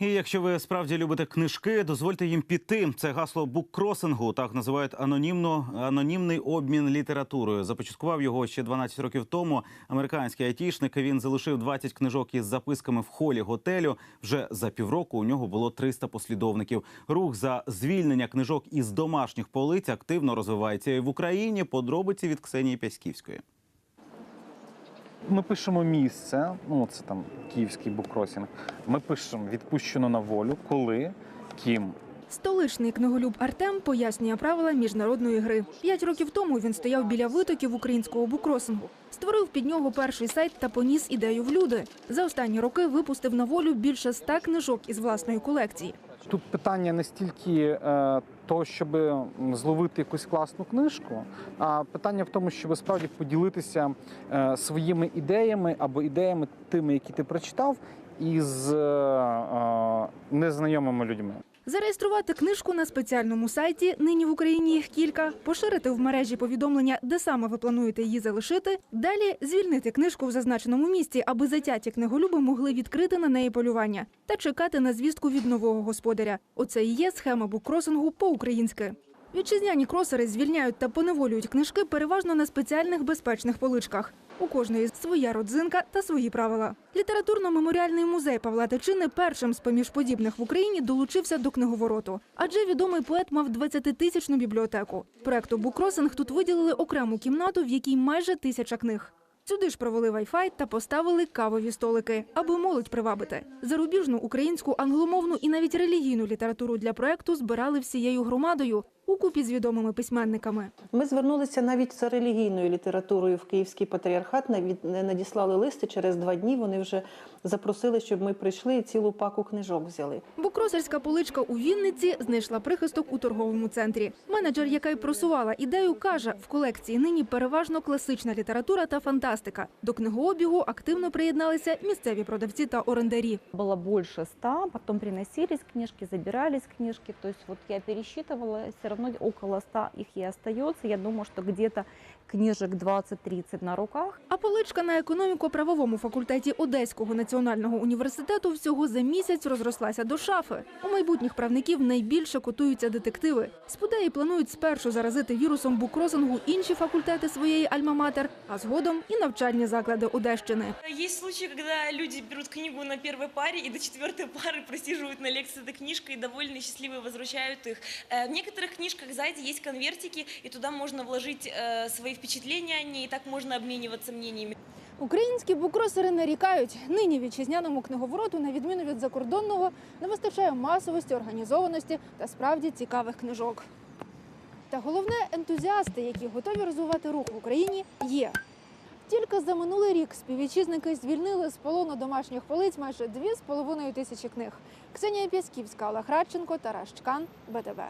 І якщо ви справді любите книжки, дозвольте їм піти. Це гасло буккросингу, так називають анонімно анонімний обмін літературою. Започаткував його ще 12 років тому. Американський айтішник він залишив 20 книжок із записками в холі готелю. Вже за півроку у нього було 300 послідовників. Рух за звільнення книжок із домашніх полиць активно розвивається і в Україні. Подробиці від Ксенії Пяськівської. Ми пишемо місце, ну це там київський буккросінг. Ми пишемо відпущено на волю, коли, ким. Столичний книголюб Артем пояснює правила міжнародної гри. П'ять років тому він стояв біля витоків українського букросингу, створив під нього перший сайт та поніс ідею в люди. За останні роки випустив на волю більше ста книжок із власної колекції. Тут питання не стільки е, того, щоб зловити якусь класну книжку, а питання в тому, щоб справді поділитися е, своїми ідеями або ідеями тими, які ти прочитав, із е, незнайомими людьми. Зареєструвати книжку на спеціальному сайті, нині в Україні їх кілька, поширити в мережі повідомлення, де саме ви плануєте її залишити. Далі звільнити книжку в зазначеному місці, аби затяті книголюби могли відкрити на неї полювання та чекати на звістку від нового господаря. Оце і є схема буккросингу по-українськи. Вітчизняні кросери звільняють та поневолюють книжки переважно на спеціальних безпечних поличках. У кожної своя родзинка та свої правила. Літературно-меморіальний музей Павла Тичини першим з поміж подібних в Україні долучився до книговороту, адже відомий поет мав 20-тисячну бібліотеку. Проекту Букросинг тут виділили окрему кімнату, в якій майже тисяча книг. Сюди ж провели вайфай та поставили кавові столики, аби молодь привабити. Зарубіжну українську, англомовну і навіть релігійну літературу для проекту збирали всією громадою укупі з відомими письменниками. Ми звернулися навіть за релігійною літературою в Київський патріархат. навід- надіслали листи через два дні. Вони вже запросили, щоб ми прийшли і цілу паку книжок взяли. Букросерська поличка у Вінниці знайшла прихисток у торговому центрі. Менеджер, яка й просувала ідею, каже, в колекції нині переважно класична література та фантастика. До книгообігу активно приєдналися місцеві продавці та орендарі. было больше ста, потом приносились книжки, забирались книжки. То есть вот я пересчитывала, все равно около 100 их и остается. Я думаю, что где-то книжек 20-30 на руках. А поличка на економіко-правовому факультеті Одеського національного університету всього за місяць розрослася до шафи. У майбутніх правників найбільше котуються детективи. Спудеї планують спершу заразити вірусом букросингу інші факультети своєї альма-матер, а згодом і навчальні заклади Одещини. Есть случаи, когда люди берут книгу на первой паре и до четвертой пары просиживают на лекции этой книжкой и довольны, счастливы возвращают их. Э, В некоторых книжках сзади есть конвертики, и туда можно вложить э, свои впечатления о ней, и так можно обмениваться мнениями. Українські букросери нарікають, нині вітчизняному книговороту, на відміну від закордонного, не вистачає масовості, організованості та справді цікавих книжок. Та головне ентузіасти, які готові розвивати рух в Україні, є. Тільки за минулий рік співвітчизники звільнили з полону домашніх полиць майже 2,5 тисячі книг. Ксенія Пясківська, Олег Радченко, Тарас Чкан, БТБ.